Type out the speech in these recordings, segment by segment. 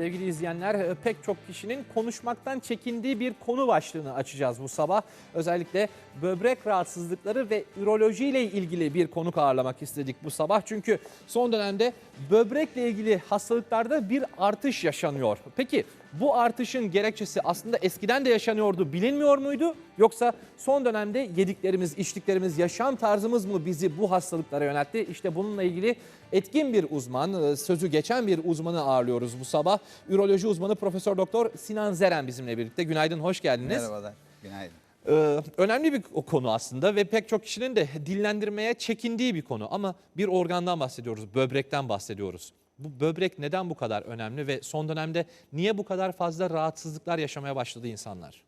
Sevgili izleyenler e, pek çok kişinin konuşmaktan çekindiği bir konu başlığını açacağız bu sabah. Özellikle böbrek rahatsızlıkları ve üroloji ile ilgili bir konuk ağırlamak istedik bu sabah. Çünkü son dönemde böbrekle ilgili hastalıklarda bir artış yaşanıyor. Peki bu artışın gerekçesi aslında eskiden de yaşanıyordu bilinmiyor muydu? Yoksa son dönemde yediklerimiz, içtiklerimiz, yaşam tarzımız mı bizi bu hastalıklara yöneltti? İşte bununla ilgili etkin bir uzman, e, sözü geçen bir uzmanı ağırlıyoruz bu sabah. Üroloji uzmanı Profesör Doktor Sinan Zeren bizimle birlikte. Günaydın, hoş geldiniz. Merhabalar, günaydın. Ee, önemli bir konu aslında ve pek çok kişinin de dillendirmeye çekindiği bir konu ama bir organdan bahsediyoruz, böbrekten bahsediyoruz. Bu böbrek neden bu kadar önemli ve son dönemde niye bu kadar fazla rahatsızlıklar yaşamaya başladı insanlar?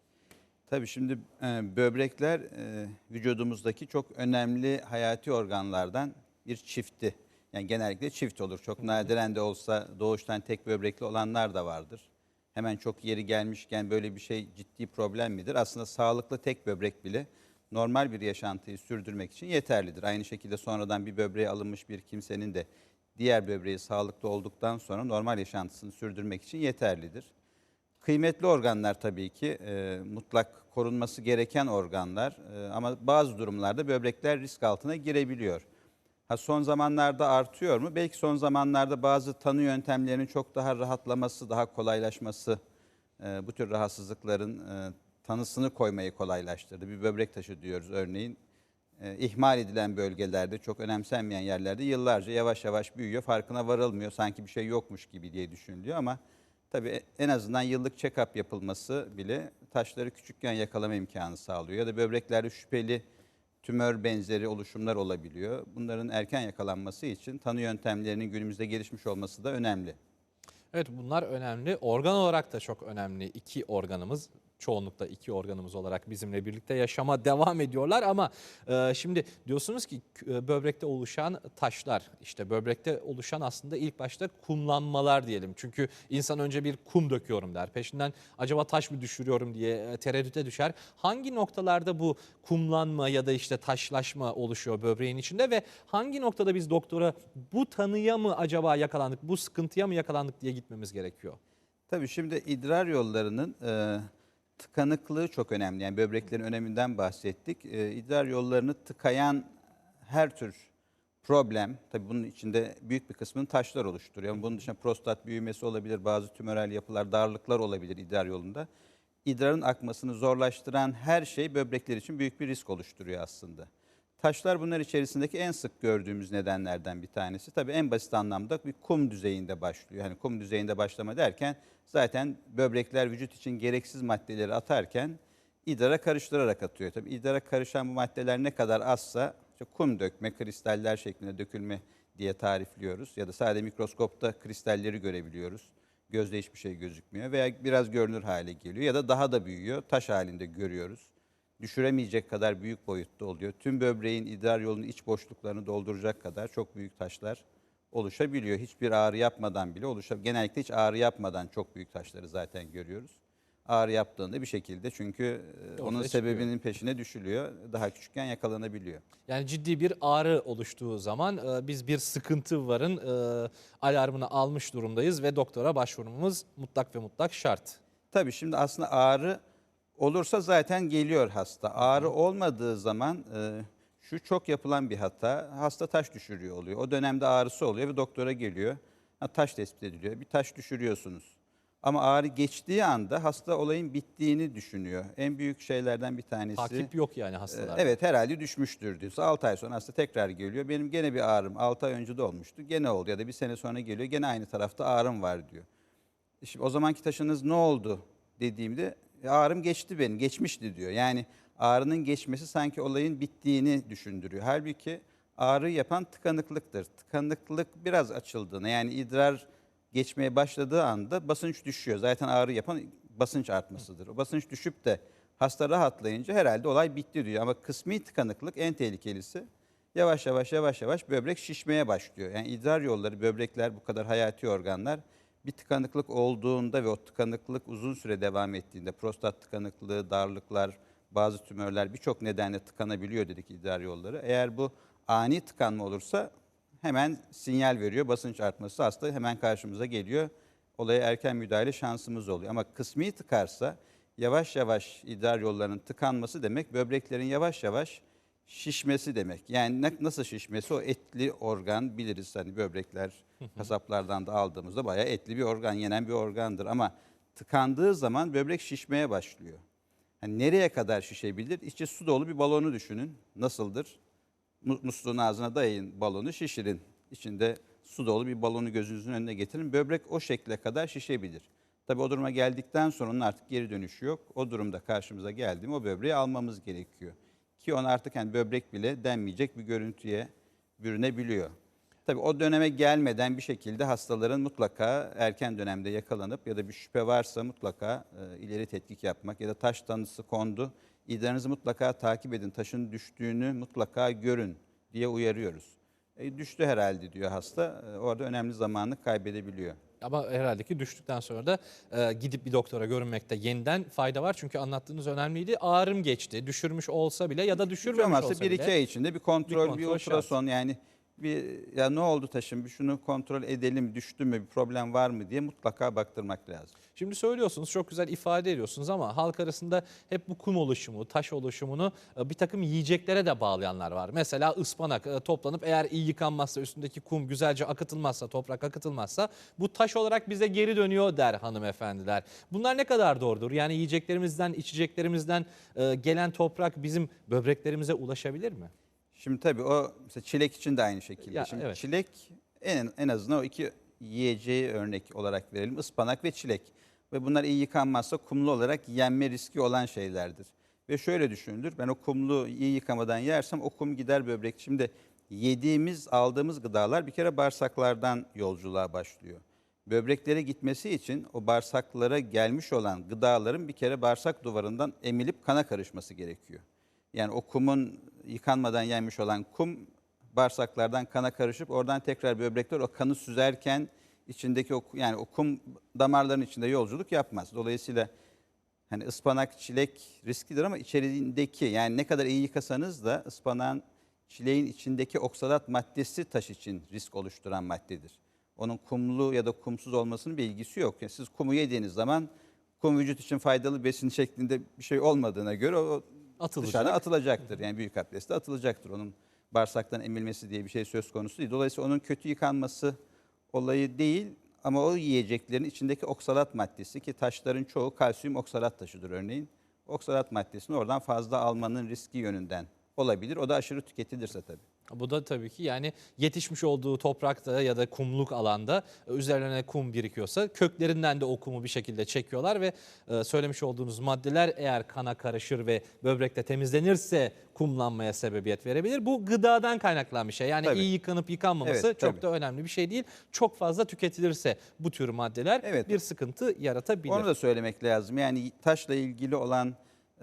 Tabii şimdi e, böbrekler e, vücudumuzdaki çok önemli hayati organlardan bir çifti. Yani genellikle çift olur. Çok nadiren de olsa doğuştan tek böbrekli olanlar da vardır. Hemen çok yeri gelmişken böyle bir şey ciddi problem midir? Aslında sağlıklı tek böbrek bile normal bir yaşantıyı sürdürmek için yeterlidir. Aynı şekilde sonradan bir böbreğe alınmış bir kimsenin de diğer böbreği sağlıklı olduktan sonra normal yaşantısını sürdürmek için yeterlidir. Kıymetli organlar tabii ki e, mutlak korunması gereken organlar e, ama bazı durumlarda böbrekler risk altına girebiliyor. Ha son zamanlarda artıyor mu? Belki son zamanlarda bazı tanı yöntemlerinin çok daha rahatlaması, daha kolaylaşması e, bu tür rahatsızlıkların e, tanısını koymayı kolaylaştırdı. Bir böbrek taşı diyoruz örneğin. E, ihmal edilen bölgelerde, çok önemsenmeyen yerlerde yıllarca yavaş yavaş büyüyor. Farkına varılmıyor. Sanki bir şey yokmuş gibi diye düşünülüyor ama tabii en azından yıllık check-up yapılması bile taşları küçükken yakalama imkanı sağlıyor. Ya da böbreklerde şüpheli tümör benzeri oluşumlar olabiliyor. Bunların erken yakalanması için tanı yöntemlerinin günümüzde gelişmiş olması da önemli. Evet bunlar önemli. Organ olarak da çok önemli. İki organımız çoğunlukla iki organımız olarak bizimle birlikte yaşama devam ediyorlar ama e, şimdi diyorsunuz ki e, böbrekte oluşan taşlar işte böbrekte oluşan aslında ilk başta kumlanmalar diyelim. Çünkü insan önce bir kum döküyorum der. Peşinden acaba taş mı düşürüyorum diye e, tereddüte düşer. Hangi noktalarda bu kumlanma ya da işte taşlaşma oluşuyor böbreğin içinde ve hangi noktada biz doktora bu tanıya mı acaba yakalandık, bu sıkıntıya mı yakalandık diye gitmemiz gerekiyor? Tabii şimdi idrar yollarının e, tıkanıklığı çok önemli. Yani böbreklerin öneminden bahsettik. E, idrar yollarını tıkayan her tür problem, tabii bunun içinde büyük bir kısmını taşlar oluşturuyor. Bunun dışında prostat büyümesi olabilir, bazı tümörel yapılar, darlıklar olabilir idrar yolunda. İdrarın akmasını zorlaştıran her şey böbrekler için büyük bir risk oluşturuyor aslında. Taşlar bunlar içerisindeki en sık gördüğümüz nedenlerden bir tanesi. Tabii en basit anlamda bir kum düzeyinde başlıyor. Hani kum düzeyinde başlama derken zaten böbrekler vücut için gereksiz maddeleri atarken idrara karıştırarak atıyor. Tabii idrara karışan bu maddeler ne kadar azsa işte kum dökme, kristaller şeklinde dökülme diye tarifliyoruz. Ya da sadece mikroskopta kristalleri görebiliyoruz. Gözde hiçbir şey gözükmüyor veya biraz görünür hale geliyor ya da daha da büyüyor. Taş halinde görüyoruz düşüremeyecek kadar büyük boyutta oluyor. Tüm böbreğin idrar yolunun iç boşluklarını dolduracak kadar çok büyük taşlar oluşabiliyor. Hiçbir ağrı yapmadan bile oluşabiliyor. Genellikle hiç ağrı yapmadan çok büyük taşları zaten görüyoruz. Ağrı yaptığında bir şekilde çünkü e, Ortaya onun çıkıyor. sebebinin peşine düşülüyor. Daha küçükken yakalanabiliyor. Yani ciddi bir ağrı oluştuğu zaman e, biz bir sıkıntı varın e, alarmını almış durumdayız ve doktora başvurmamız mutlak ve mutlak şart. Tabii şimdi aslında ağrı olursa zaten geliyor hasta. Ağrı olmadığı zaman e, şu çok yapılan bir hata. Hasta taş düşürüyor oluyor. O dönemde ağrısı oluyor ve doktora geliyor. Ha, taş tespit ediliyor. Bir taş düşürüyorsunuz. Ama ağrı geçtiği anda hasta olayın bittiğini düşünüyor. En büyük şeylerden bir tanesi. Takip yok yani e, hastalarda. Evet herhalde düşmüştür diyorsa 6 ay sonra hasta tekrar geliyor. Benim gene bir ağrım 6 ay önce de olmuştu. Gene oldu ya da bir sene sonra geliyor. Gene aynı tarafta ağrım var diyor. Şimdi o zamanki taşınız ne oldu dediğimde "E, ağrım geçti benim, geçmişti diyor. Yani ağrının geçmesi sanki olayın bittiğini düşündürüyor. Halbuki ağrı yapan tıkanıklıktır. Tıkanıklık biraz açıldığında yani idrar geçmeye başladığı anda basınç düşüyor. Zaten ağrı yapan basınç artmasıdır. O basınç düşüp de hasta rahatlayınca herhalde olay bitti diyor. Ama kısmi tıkanıklık en tehlikelisi. Yavaş yavaş yavaş yavaş böbrek şişmeye başlıyor. Yani idrar yolları, böbrekler bu kadar hayati organlar bir tıkanıklık olduğunda ve o tıkanıklık uzun süre devam ettiğinde prostat tıkanıklığı, darlıklar, bazı tümörler birçok nedenle tıkanabiliyor dedik idrar yolları. Eğer bu ani tıkanma olursa hemen sinyal veriyor. Basınç artması hasta hemen karşımıza geliyor. olaya erken müdahale şansımız oluyor. Ama kısmi tıkarsa yavaş yavaş idrar yollarının tıkanması demek böbreklerin yavaş yavaş şişmesi demek. Yani nasıl şişmesi o etli organ biliriz hani böbrekler kasaplardan da aldığımızda bayağı etli bir organ, yenen bir organdır ama tıkandığı zaman böbrek şişmeye başlıyor. Hani nereye kadar şişebilir? İçi su dolu bir balonu düşünün. Nasıldır? Mu- Musluğun ağzına dayayın balonu şişirin. İçinde su dolu bir balonu gözünüzün önüne getirin. Böbrek o şekle kadar şişebilir. Tabii o duruma geldikten sonra onun artık geri dönüşü yok. O durumda karşımıza geldi mi o böbreği almamız gerekiyor. Ki ona artık yani böbrek bile denmeyecek bir görüntüye bürünebiliyor. Tabii o döneme gelmeden bir şekilde hastaların mutlaka erken dönemde yakalanıp ya da bir şüphe varsa mutlaka e, ileri tetkik yapmak ya da taş tanısı kondu. İdrarınızı mutlaka takip edin. Taşın düştüğünü mutlaka görün diye uyarıyoruz. E, düştü herhalde diyor hasta. E, orada önemli zamanını kaybedebiliyor. Ama herhalde ki düştükten sonra da e, gidip bir doktora görünmekte yeniden fayda var. Çünkü anlattığınız önemliydi. Ağrım geçti. Düşürmüş olsa bile ya da düşürmemiş olsa bir bile. iki ay içinde bir kontrol, bir, kontrol şart. ultrason yani bir ya ne oldu taşım bir şunu kontrol edelim düştü mü bir problem var mı diye mutlaka baktırmak lazım. Şimdi söylüyorsunuz çok güzel ifade ediyorsunuz ama halk arasında hep bu kum oluşumu, taş oluşumunu e, bir takım yiyeceklere de bağlayanlar var. Mesela ıspanak e, toplanıp eğer iyi yıkanmazsa üstündeki kum güzelce akıtılmazsa, toprak akıtılmazsa bu taş olarak bize geri dönüyor der hanımefendiler. Bunlar ne kadar doğrudur? Yani yiyeceklerimizden, içeceklerimizden e, gelen toprak bizim böbreklerimize ulaşabilir mi? Şimdi tabii o mesela çilek için de aynı şekilde. Ya, Şimdi evet. çilek en en azından o iki yiyeceği örnek olarak verelim. Ispanak ve çilek. Ve bunlar iyi yıkanmazsa kumlu olarak yenme riski olan şeylerdir. Ve şöyle düşünülür. Ben o kumlu iyi yıkamadan yersem o kum gider böbrek. Şimdi yediğimiz, aldığımız gıdalar bir kere bağırsaklardan yolculuğa başlıyor. Böbreklere gitmesi için o bağırsaklara gelmiş olan gıdaların bir kere bağırsak duvarından emilip kana karışması gerekiyor. Yani o kumun yıkanmadan yenmiş olan kum bağırsaklardan kana karışıp oradan tekrar böbrekler o kanı süzerken içindeki o yani o kum damarların içinde yolculuk yapmaz. Dolayısıyla hani ıspanak, çilek risklidir ama içeriğindeki yani ne kadar iyi yıkasanız da ıspanağın çileğin içindeki oksalat maddesi taş için risk oluşturan maddedir. Onun kumlu ya da kumsuz olmasının bir ilgisi yok. Yani siz kumu yediğiniz zaman kum vücut için faydalı besin şeklinde bir şey olmadığına göre o Atılacak. dışarı atılacaktır. Yani büyük abdestte atılacaktır. Onun bağırsaktan emilmesi diye bir şey söz konusu değil. Dolayısıyla onun kötü yıkanması olayı değil ama o yiyeceklerin içindeki oksalat maddesi ki taşların çoğu kalsiyum oksalat taşıdır örneğin. Oksalat maddesini oradan fazla almanın riski yönünden olabilir. O da aşırı tüketilirse tabii. Bu da tabii ki yani yetişmiş olduğu toprakta ya da kumluk alanda e, üzerlerine kum birikiyorsa köklerinden de o kumu bir şekilde çekiyorlar ve e, söylemiş olduğunuz maddeler eğer kana karışır ve böbrekte temizlenirse kumlanmaya sebebiyet verebilir. Bu gıdadan kaynaklanan bir şey. Yani Tabii. iyi yıkanıp yıkanmaması Evet, çok tabii. da önemli bir şey değil. Çok fazla tüketilirse bu tür maddeler Evet. bir sıkıntı yaratabilir. Onu da söylemek lazım. Yani taşla ilgili olan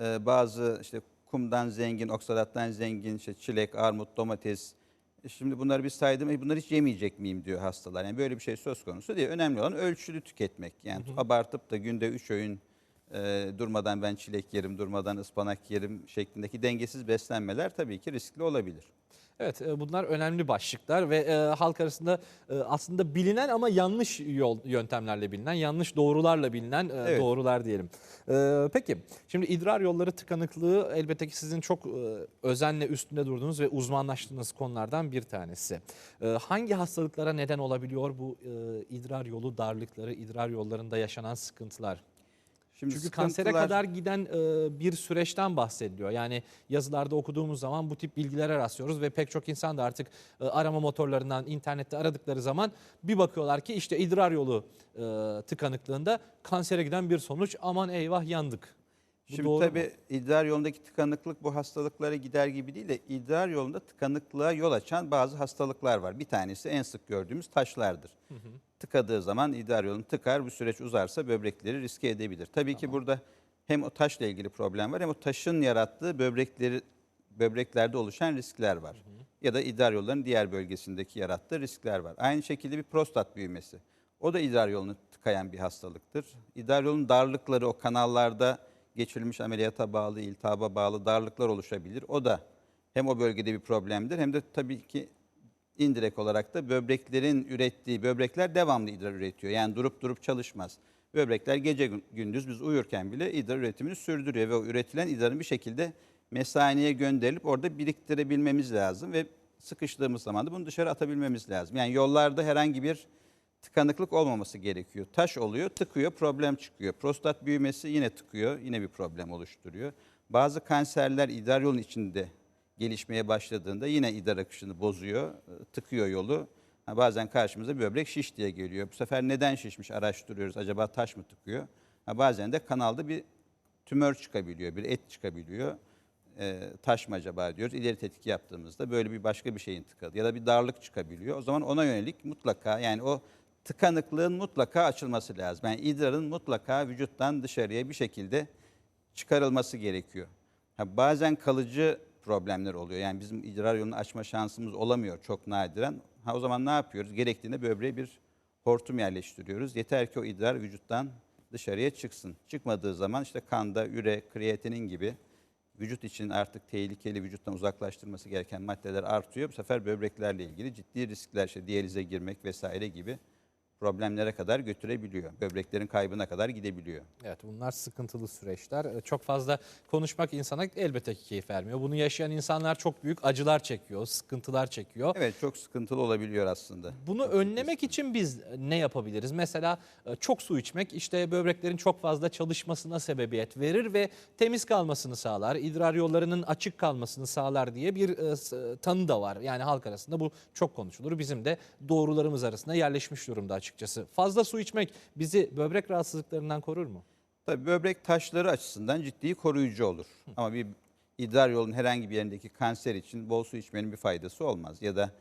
e, bazı işte kumdan zengin, oksalattan zengin işte çilek, armut, domates. E, Şimdi bunları biz saydım. E, bunları hiç yemeyecek miyim diyor hastalar. Yani böyle bir şey söz konusu değil. Önemli olan ölçülü tüketmek. Yani abartıp da günde 3 öğün e, durmadan ben çilek yerim, durmadan ıspanak yerim şeklindeki dengesiz beslenmeler tabii ki riskli olabilir. Evet e, bunlar önemli başlıklar ve e, halk arasında e, aslında bilinen ama yanlış yol yöntemlerle bilinen, yanlış doğrularla bilinen e, Evet. doğrular diyelim. E, peki şimdi idrar yolları tıkanıklığı elbette ki sizin çok e, özenle üstünde durduğunuz ve uzmanlaştığınız konulardan bir tanesi. E, hangi hastalıklara neden olabiliyor bu e, idrar yolu darlıkları, idrar yollarında yaşanan sıkıntılar? Şimdi Çünkü kansere kadar giden e, bir süreçten bahsediliyor. Yani yazılarda okuduğumuz zaman bu tip bilgilere rastlıyoruz ve pek çok insan da artık e, arama motorlarından internette aradıkları zaman bir bakıyorlar ki işte idrar yolu e, tıkanıklığında kansere giden bir sonuç. Aman eyvah yandık. Bu Şimdi doğru mu? tabii idrar yolundaki tıkanıklık bu hastalıklara gider gibi değil de idrar yolunda tıkanıklığa yol açan bazı hastalıklar var. Bir tanesi en sık gördüğümüz taşlardır. Tıkadığı zaman idrar yolunu tıkar, bu süreç uzarsa böbrekleri riske edebilir. Tabii ki burada hem o taşla ilgili problem var hem o taşın yarattığı böbrekleri böbreklerde oluşan riskler var. Ya da idrar yollarının diğer bölgesindeki yarattığı riskler var. Aynı şekilde bir prostat büyümesi. O da idrar yolunu tıkayan bir hastalıktır. İdrar yolunun darlıkları o kanallarda geçirilmiş ameliyata bağlı, iltihaba bağlı darlıklar oluşabilir. O da hem o bölgede bir problemdir hem de tabii ki indirekt olarak da böbreklerin ürettiği, böbrekler devamlı idrar üretiyor. Yani durup durup çalışmaz. Böbrekler gece gün- gündüz biz uyurken bile idrar üretimini sürdürüyor ve o üretilen idrarın bir şekilde mesaneye gönderilip orada biriktirebilmemiz lazım ve sıkıştığımız zaman da bunu dışarı atabilmemiz lazım. Yani yollarda herhangi bir tıkanıklık olmaması gerekiyor. Taş oluyor, tıkıyor, problem çıkıyor. Prostat büyümesi yine tıkıyor, yine bir problem oluşturuyor. Bazı kanserler idrar yolun içinde gelişmeye başladığında yine idrar akışını bozuyor, e, tıkıyor yolu. Ha, bazen karşımıza böbrek şiş diye geliyor. Bu sefer neden şişmiş araştırıyoruz. Acaba taş mı tıkıyor? Ha, bazen de kanalda bir tümör çıkabiliyor, bir et çıkabiliyor. E, taş mı acaba diyoruz. İleri tetkik yaptığımızda böyle bir başka bir şeyin tıkadı ya da bir darlık çıkabiliyor. O zaman ona yönelik mutlaka yani o tıkanıklığın mutlaka açılması lazım. Yani idrarın mutlaka vücuttan dışarıya bir şekilde çıkarılması gerekiyor. Ha, bazen kalıcı problemler oluyor. Yani bizim idrar yolunu açma şansımız olamıyor çok nadiren. Ha, o zaman ne yapıyoruz? Gerektiğinde böbreğe bir hortum yerleştiriyoruz. Yeter ki o idrar vücuttan dışarıya çıksın. Çıkmadığı zaman işte kanda üre, kreatinin gibi vücut için artık tehlikeli vücuttan uzaklaştırması gereken maddeler artıyor. Bu sefer böbreklerle ilgili ciddi riskler, işte diyalize girmek vesaire gibi problemlere kadar götürebiliyor. Böbreklerin kaybına kadar gidebiliyor. Evet bunlar sıkıntılı süreçler. Ee, Çok fazla konuşmak insana elbette ki keyif vermiyor. Bunu yaşayan insanlar çok büyük acılar çekiyor, sıkıntılar çekiyor. Evet çok sıkıntılı olabiliyor aslında. Bunu önlemek için biz ne yapabiliriz? Mesela e, çok su içmek işte böbreklerin çok fazla çalışmasına sebebiyet verir ve temiz kalmasını sağlar. İdrar yollarının açık kalmasını sağlar diye bir e, tanı da var. Yani halk arasında bu çok konuşulur. Bizim de doğrularımız arasında yerleşmiş durumda açıkçası. Fazla su içmek bizi böbrek rahatsızlıklarından korur mu? Tabii böbrek taşları açısından ciddi koruyucu olur. Ama bir idrar yolunun herhangi bir yerindeki kanser için bol su içmenin bir faydası olmaz. Ya da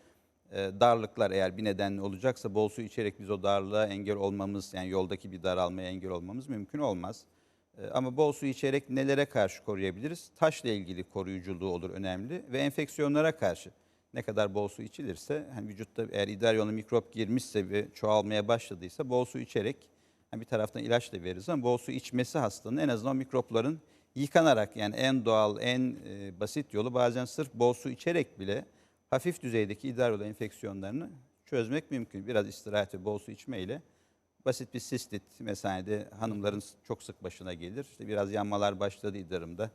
e, darlıklar eğer bir nedenle olacaksa bol su içerek biz o darlığa engel olmamız, yani yoldaki bir daralmaya engel olmamız mümkün olmaz. E, ama bol su içerek nelere karşı koruyabiliriz? Taşla ilgili koruyuculuğu olur önemli ve enfeksiyonlara karşı. Ne kadar bol su içilirse, hani vücutta eğer idrar yoluna mikrop girmişse ve çoğalmaya başladıysa bol su içerek yani bir taraftan ilaç da veririz ama bol su içmesi hastanın en azından o mikropların yıkanarak yani en doğal, en e, basit yolu bazen sırf bol su içerek bile hafif düzeydeki idrar yolu enfeksiyonlarını çözmek mümkün. Biraz istirahat ve bol su içmeyle basit bir sistit mesanede hanımların çok sık başına gelir. İşte biraz yanmalar başladı idrarımda.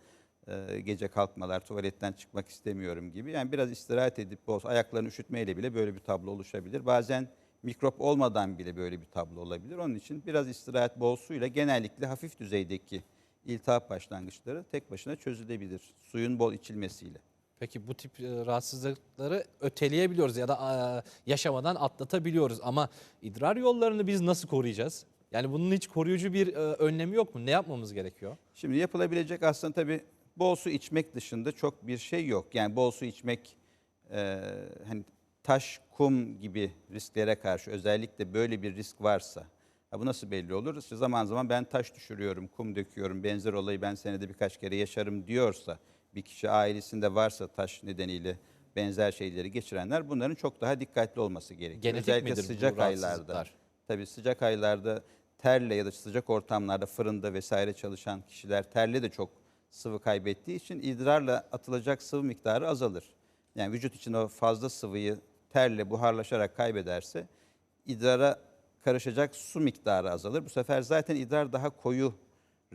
Ee, gece kalkmalar, tuvaletten çıkmak istemiyorum gibi. Yani biraz istirahat edip bol ayaklarını üşütmeyle bile böyle bir tablo oluşabilir. Bazen mikrop olmadan bile böyle bir tablo olabilir. Onun için biraz istirahat bol suyla genellikle hafif düzeydeki iltihap başlangıçları tek başına çözülebilir. Suyun bol içilmesiyle. Peki bu tip e, rahatsızlıkları öteleyebiliyoruz ya da e, yaşamadan atlatabiliyoruz ama idrar yollarını biz nasıl koruyacağız? Yani bunun hiç koruyucu bir e, önlemi yok mu? Ne yapmamız gerekiyor? Şimdi yapılabilecek aslında tabii bol su içmek dışında çok bir şey yok. Yani bol su içmek e, hani taş, kum gibi risklere karşı özellikle böyle bir risk varsa ha bu nasıl belli olur? İşte zaman zaman ben taş düşürüyorum, kum döküyorum, benzer olayı ben senede birkaç kere yaşarım diyorsa bir kişi ailesinde varsa taş nedeniyle benzer şeyleri geçirenler bunların çok daha dikkatli olması gerekiyor. Genetik özellikle midir sıcak aylarda. Tabii sıcak aylarda terle ya da sıcak ortamlarda fırında vesaire çalışan kişiler terle de çok sıvı kaybettiği için idrarla atılacak sıvı miktarı azalır. Yani vücut için o fazla sıvıyı terle buharlaşarak kaybederse idrara karışacak su miktarı azalır. Bu sefer zaten idrar daha koyu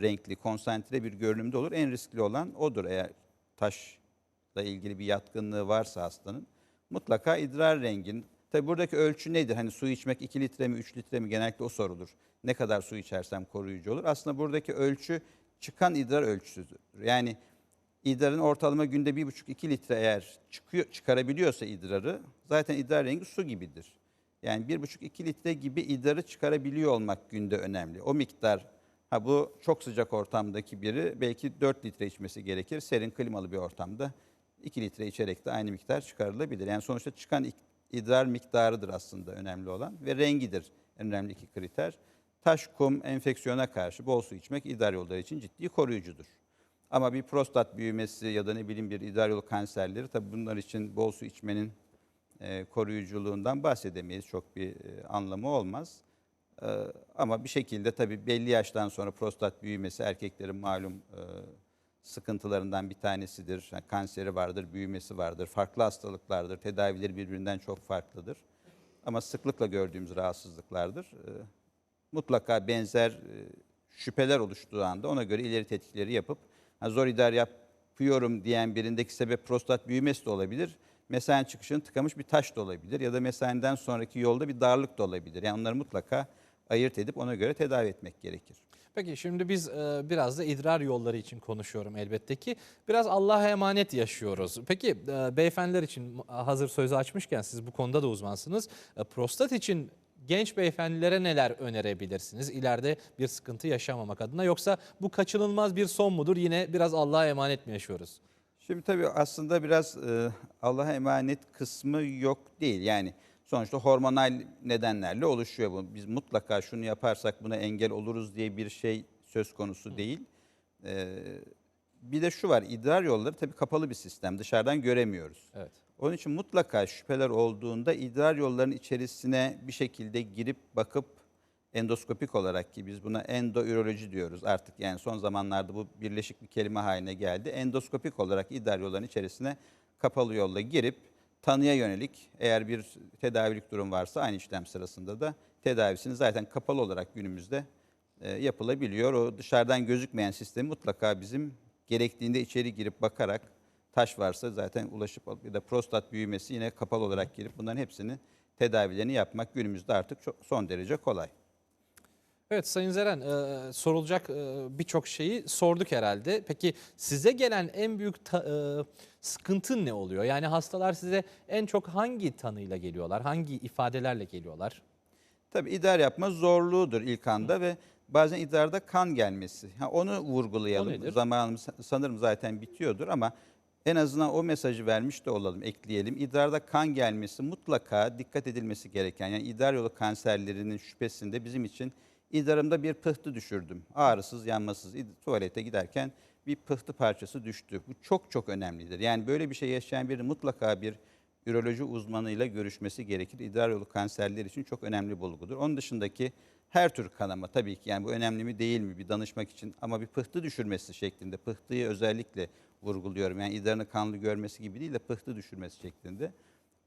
renkli, konsantre bir görünümde olur. En riskli olan odur eğer taşla ilgili bir yatkınlığı varsa hastanın. Mutlaka idrar rengin. Tabi buradaki ölçü nedir? Hani su içmek 2 litre mi 3 litre mi genellikle o sorulur. Ne kadar su içersem koruyucu olur. Aslında buradaki ölçü çıkan idrar ölçüsüdür. Yani idrarın ortalama günde 1,5-2 litre eğer çıkıyor, çıkarabiliyorsa idrarı zaten idrar rengi su gibidir. Yani 1,5-2 litre gibi idrarı çıkarabiliyor olmak günde önemli. O miktar ha bu çok sıcak ortamdaki biri belki 4 litre içmesi gerekir. Serin klimalı bir ortamda 2 litre içerek de aynı miktar çıkarılabilir. Yani sonuçta çıkan idrar miktarıdır aslında önemli olan ve rengidir en önemli iki kriter. Taş, kum, enfeksiyona karşı bol su içmek idrar yolları için ciddi koruyucudur. Ama bir prostat büyümesi ya da ne bileyim bir idrar yolu kanserleri tabii bunlar için bol su içmenin e, koruyuculuğundan bahsedemeyiz. Çok bir e, anlamı olmaz. E, ama bir şekilde tabii belli yaştan sonra prostat büyümesi erkeklerin malum e, sıkıntılarından bir tanesidir. Yani kanseri vardır, büyümesi vardır, farklı hastalıklardır, tedavileri birbirinden çok farklıdır. Ama sıklıkla gördüğümüz rahatsızlıklardır. Ee, Mutlaka benzer e, şüpheler oluştuğu anda ona göre ileri tetkikleri yapıp zor idare yapıyorum diyen birindeki sebep prostat büyümesi de olabilir. Mesain çıkışını tıkamış bir taş da olabilir ya da mesaiden sonraki yolda bir darlık da olabilir. Yani onları mutlaka ayırt edip ona göre tedavi etmek gerekir. Peki şimdi biz e, biraz da idrar yolları için konuşuyorum elbette ki. Biraz Allah'a emanet yaşıyoruz. Peki e, beyefendiler için hazır sözü açmışken siz bu konuda da uzmansınız. Prostat için genç beyefendilere neler önerebilirsiniz? İleride bir sıkıntı yaşamamak adına yoksa bu kaçınılmaz bir son mudur? Yine biraz Allah'a emanet mi yaşıyoruz? Şimdi tabii aslında biraz e, Allah'a emanet kısmı yok değil. Yani sonuçta hormonal nedenlerle oluşuyor bu. Biz mutlaka şunu yaparsak buna engel oluruz diye bir şey söz konusu değil. E, bir de şu var idrar yolları tabii kapalı bir sistem dışarıdan göremiyoruz. Evet. Onun için mutlaka şüpheler olduğunda idrar yollarının içerisine bir şekilde girip bakıp endoskopik olarak ki biz buna endoüroloji diyoruz artık yani son zamanlarda bu birleşik bir kelime haline geldi. Endoskopik olarak idrar yollarının içerisine kapalı yolla girip tanıya yönelik eğer bir tedavilik durum varsa aynı işlem sırasında da tedavisini zaten kapalı olarak günümüzde e, yapılabiliyor. O dışarıdan gözükmeyen sistemi mutlaka bizim gerektiğinde içeri girip bakarak taş varsa zaten ulaşıp ya da prostat büyümesi yine kapalı olarak girip bunların hepsini tedavilerini yapmak günümüzde artık çok, son derece kolay. Evet Sayın Zeren e, sorulacak e, birçok şeyi sorduk herhalde. Peki size gelen en büyük ta- e, sıkıntı ne oluyor? Yani hastalar size en çok hangi tanıyla geliyorlar? Hangi ifadelerle geliyorlar? Tabii idrar yapma zorluğudur ilk anda ve bazen idrarda kan gelmesi. Ha, onu vurgulayalım. O nedir? Zamanımız sanırım zaten bitiyordur ama en azından o mesajı vermiş de olalım, ekleyelim. İdrarda kan gelmesi mutlaka dikkat edilmesi gereken. Yani idrar yolu kanserlerinin şüphesinde bizim için idrarımda bir pıhtı düşürdüm. Ağrısız, yanmasız. Tuvalete giderken bir pıhtı parçası düştü. Bu çok çok önemlidir. Yani böyle bir şey yaşayan biri mutlaka bir üroloji uzmanıyla görüşmesi gerekir. İdrar yolu kanserleri için çok önemli bulgudur. Onun dışındaki her tür kanama tabii ki yani bu önemli mi değil mi bir danışmak için ama bir pıhtı düşürmesi şeklinde pıhtıyı özellikle vurguluyorum. Yani idrarını kanlı görmesi gibi değil de pıhtı düşürmesi şeklinde.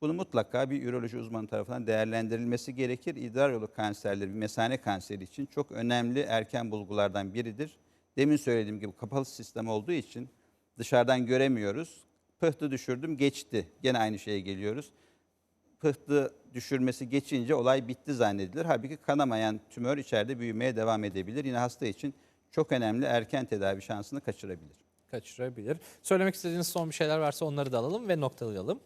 Bunu mutlaka bir üroloji uzmanı tarafından değerlendirilmesi gerekir. İdrar yolu kanserleri, bir mesane kanseri için çok önemli erken bulgulardan biridir. Demin söylediğim gibi kapalı sistem olduğu için dışarıdan göremiyoruz. Pıhtı düşürdüm geçti. Gene aynı şeye geliyoruz. Pıhtı düşürmesi geçince olay bitti zannedilir. Halbuki kanamayan tümör içeride büyümeye devam edebilir. Yine hasta için çok önemli erken tedavi şansını kaçırabilir. Kaçırabilir. Söylemek istediğiniz son bir şeyler varsa onları da alalım ve noktalayalım.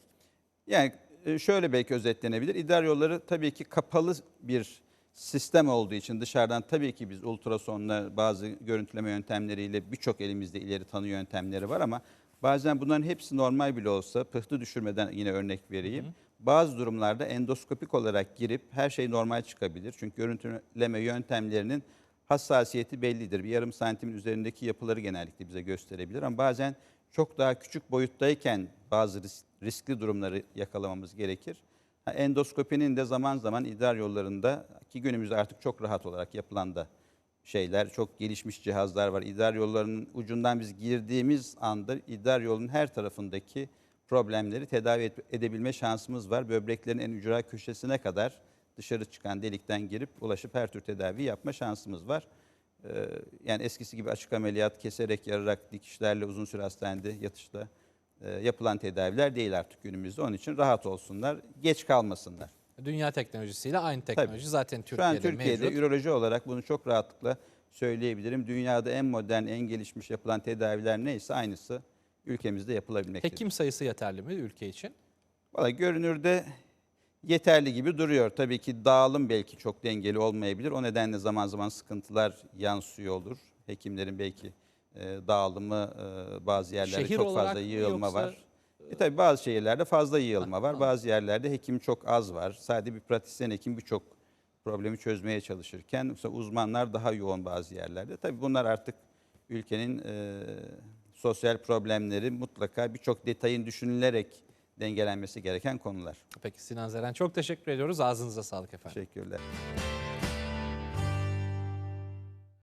Yani e, şöyle belki özetlenebilir. İdrar yolları tabii ki kapalı bir sistem olduğu için dışarıdan tabii ki biz ultrasonla bazı görüntüleme yöntemleriyle birçok elimizde ileri tanı yöntemleri var ama bazen bunların hepsi normal bile olsa pıhtı düşürmeden yine örnek vereyim. Bazı durumlarda endoskopik olarak girip her şey normal çıkabilir. Çünkü görüntüleme yöntemlerinin hassasiyeti bellidir. Bir yarım santimin üzerindeki yapıları genellikle bize gösterebilir ama bazen çok daha küçük boyuttayken bazı ris- riskli durumları yakalamamız gerekir. Endoskopinin de zaman zaman idrar yollarında ki günümüzde artık çok rahat olarak yapılan da şeyler, çok gelişmiş cihazlar var. İdrar yollarının ucundan biz girdiğimiz anda idrar yolunun her tarafındaki problemleri tedavi edebilme şansımız var. Böbreklerin en ücra köşesine kadar dışarı çıkan delikten girip ulaşıp her tür tedavi yapma şansımız var. Ee, yani eskisi gibi açık ameliyat, keserek, yararak, dikişlerle uzun süre hastanede yatışla e, yapılan tedaviler değil artık günümüzde. Onun için rahat olsunlar, geç kalmasınlar. Dünya teknolojisiyle aynı teknoloji zaten Şu an Türkiye'de, Türkiye'de mevcut. üroloji olarak bunu çok rahatlıkla söyleyebilirim. Dünyada en modern, en gelişmiş yapılan tedaviler neyse aynısı ülkemizde yapılabilmektedir. Hekim sayısı yeterli mi ülke için? Valla görünürde yeterli gibi duruyor. Tabii ki dağılım belki çok dengeli olmayabilir. O nedenle zaman zaman sıkıntılar yansıyor olur. Hekimlerin belki e, dağılımı e, bazı yerlerde Şehir çok fazla yığılma yoksa- var. E tabii bazı şehirlerde fazla yığılma var. Bazı yerlerde hekim çok az var. Sadece bir pratisyen hekim birçok problemi çözmeye çalışırken uzmanlar daha yoğun bazı yerlerde. Tabii bunlar artık ülkenin e, sosyal problemleri mutlaka birçok detayın düşünülerek dengelenmesi gereken konular. Peki Sinan Zeren çok teşekkür ediyoruz. Ağzınıza sağlık efendim. Teşekkürler.